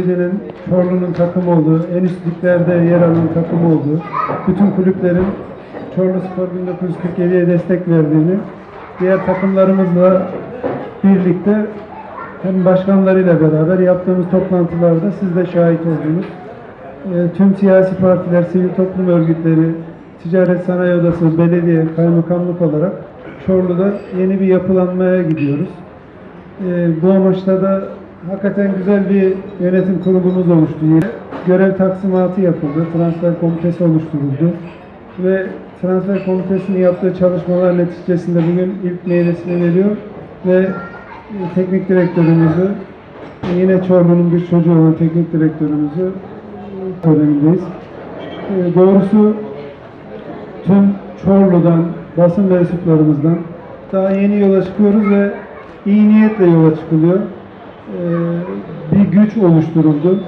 Belediyenin Çorlu'nun takımı olduğu, en üst liglerde yer alan takım olduğu, bütün kulüplerin Çorlu Spor 1947'ye destek verdiğini, diğer takımlarımızla birlikte hem başkanlarıyla beraber yaptığımız toplantılarda siz de şahit oldunuz. Ee, Tüm siyasi partiler, sivil toplum örgütleri, ticaret sanayi odası, belediye, kaymakamlık olarak Çorlu'da yeni bir yapılanmaya gidiyoruz. Ee, bu amaçla da hakikaten güzel bir yönetim kurulumuz oluştu. Görev taksimatı yapıldı, transfer komitesi oluşturuldu ve transfer komitesinin yaptığı çalışmalar neticesinde bugün ilk meyvesini veriyor ve e, teknik direktörümüzü yine Çorlu'nun bir çocuğu olan teknik direktörümüzü dönemindeyiz. E, doğrusu tüm Çorlu'dan, basın mensuplarımızdan daha yeni yola çıkıyoruz ve iyi niyetle yola çıkılıyor. Ee, bir güç oluşturuldu.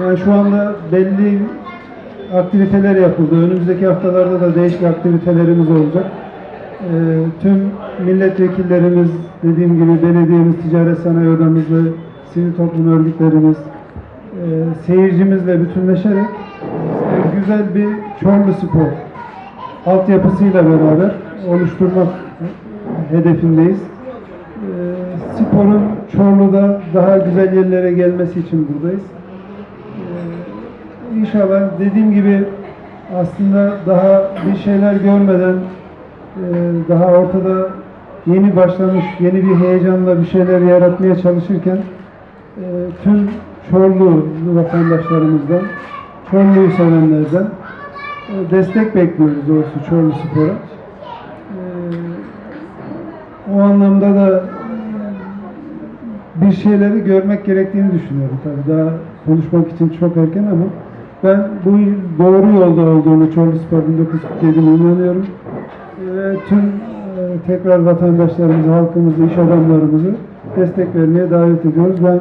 Yani şu anda belli aktiviteler yapıldı. Önümüzdeki haftalarda da değişik aktivitelerimiz olacak. Ee, tüm milletvekillerimiz, dediğim gibi belediyemiz, ticaret sanayi odamız ve sivil toplum örgütlerimiz, e, seyircimizle bütünleşerek e, güzel bir Çorlu Spor altyapısıyla beraber oluşturmak hedefindeyiz. Sporun Çorlu'da daha güzel yerlere gelmesi için buradayız. Ee, İnşallah dediğim gibi aslında daha bir şeyler görmeden e, daha ortada yeni başlamış, yeni bir heyecanla bir şeyler yaratmaya çalışırken e, tüm Çorlu vatandaşlarımızdan, Çorlu'yu sevenlerden e, destek bekliyoruz doğrusu Çorlu Spor'a. E, o anlamda da bir şeyleri görmek gerektiğini düşünüyorum. Tabii daha konuşmak için çok erken ama ben bu doğru yolda olduğunu Çorlu Spor 1947'ne inanıyorum. Ve tüm e, tekrar vatandaşlarımızı, halkımızı, iş adamlarımızı destek vermeye davet ediyoruz. Ben